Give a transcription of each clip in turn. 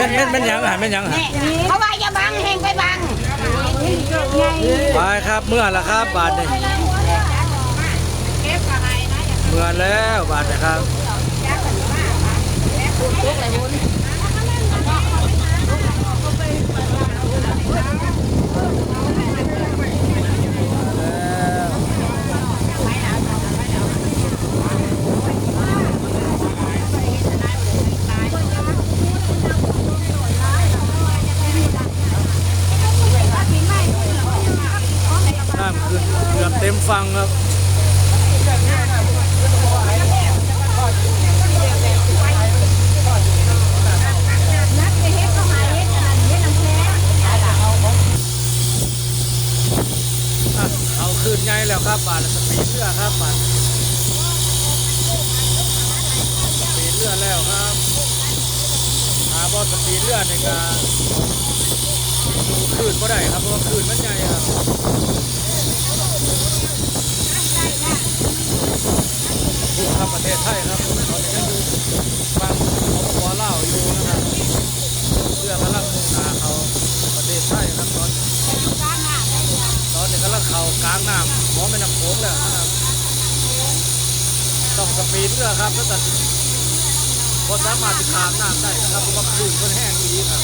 ม่นแม่นแม่นยังอะแม่นยังอะเขาว่าอย่าบังแหงไปบังไปครับเมื่อละครับบาทนี่เมื่อแล้วบาทนะครับ น้ำขึ้นเกือบเต็ม ฟังครับเอาคืนไงแล้วครับบาทสปีดเรือครับบาทสปีดเรือแล้วครับหาบอสปีดเรือในการดูคืนก็ได้ครับเพราะว่าคืนมันใหญ่ครับ ครับประเทศไทยครับตอนนี้ยังอยู่ฟังของปอเล่าอยู่นะครับเรือกำลังมุ่งหน้าเขาประเทศไทยครับตอนนี้ตอนนี้กำลังเข่ากลางน้ำมองเป็นน้ำโขงแล้วนะครับต้องสปีดเรือครับแล้วแต่พอสามารถจะขามน้ำได้นะครับเพราะว่าคลื่นมันแห้งดีครับ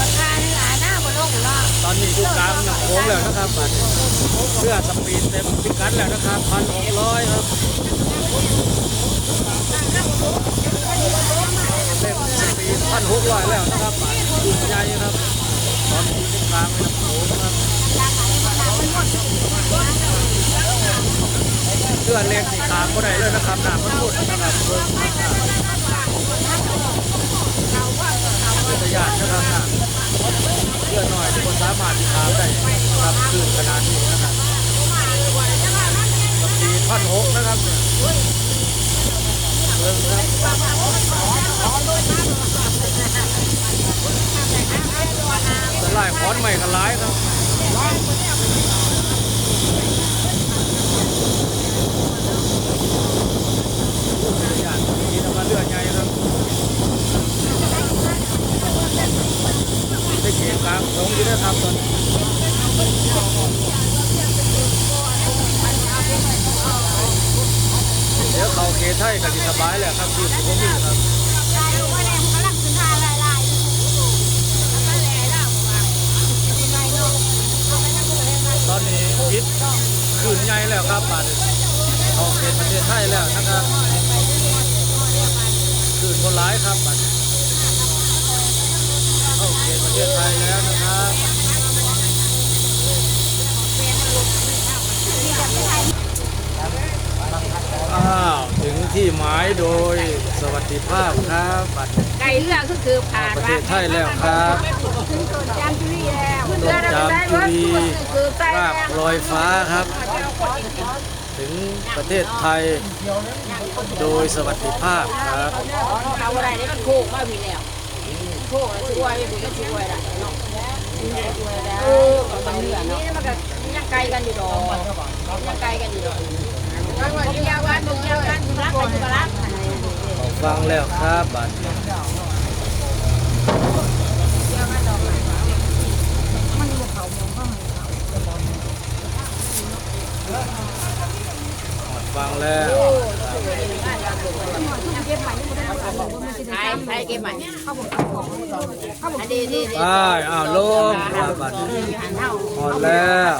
ราคาหลายหน้าบนโลกหร อนนี้ลูกกลางน้ำโขงแล้วนะครับันเรือสปีดเต็มพิกัดแล้วนะครับพันหกร้อยครับเต็มสปีดพันหกร้อยแล้วนะครับบัดดูใหญ่ครับตอนนี้อยู่กลางน้ำโขงครับเรือเล็กนี่ขามก็ได้เลยนะครับน้ำมันหมดนะครับเบิ่งนะครับเป็นตัวอย่างนะครับามารถติดตามได้ครับคือขนาดนี้นะครับสปีดพันหกนะครับเนี่ยเบิ่งครับสลายขอนใหม่กันหลายครับตัวอย่างนี้ทำมาเรือใหญ่ครับ ได้เขียงกลาง ตรงนี้นะครับตอนเดี๋ยวเขาเกไทยกันสบายแหละครับคือผมมีครับตอนนี้พิษขืนใหญ่แล้วครับบาดนี้เขาเกประเทศไทยแล้วนะครับขืนคนร้ายครับบาดเข้าเขตประเทศไทยแล้วนะครับอ้าวถึง ที่หมายโดยสวัสดิภาพครับบัตรไก่เรือก็คือผ่านประเทศไทยแล้วครับจามจุรีแล้วตกจามจุรีคือใต้ราบลอยฟ้าครับ ถึงประเทศไทย โดยสวัสดิภาพครับเอาอะไรนี่มันโคกมาพี่แล้วโคกช่วยพี่ก็ช่วยได้เนาะเออมันเหนื่อยเนาะนี่มันก็ยังไกลกันอยู่ดอกยังไกลกันอยู่ดอก ฟังแล้วครับบัตรฟังแล้วใครใครเก็บใหม่อันดีดีดีไปอ้าวลงบบัตรหันเท่าหมดแล้ว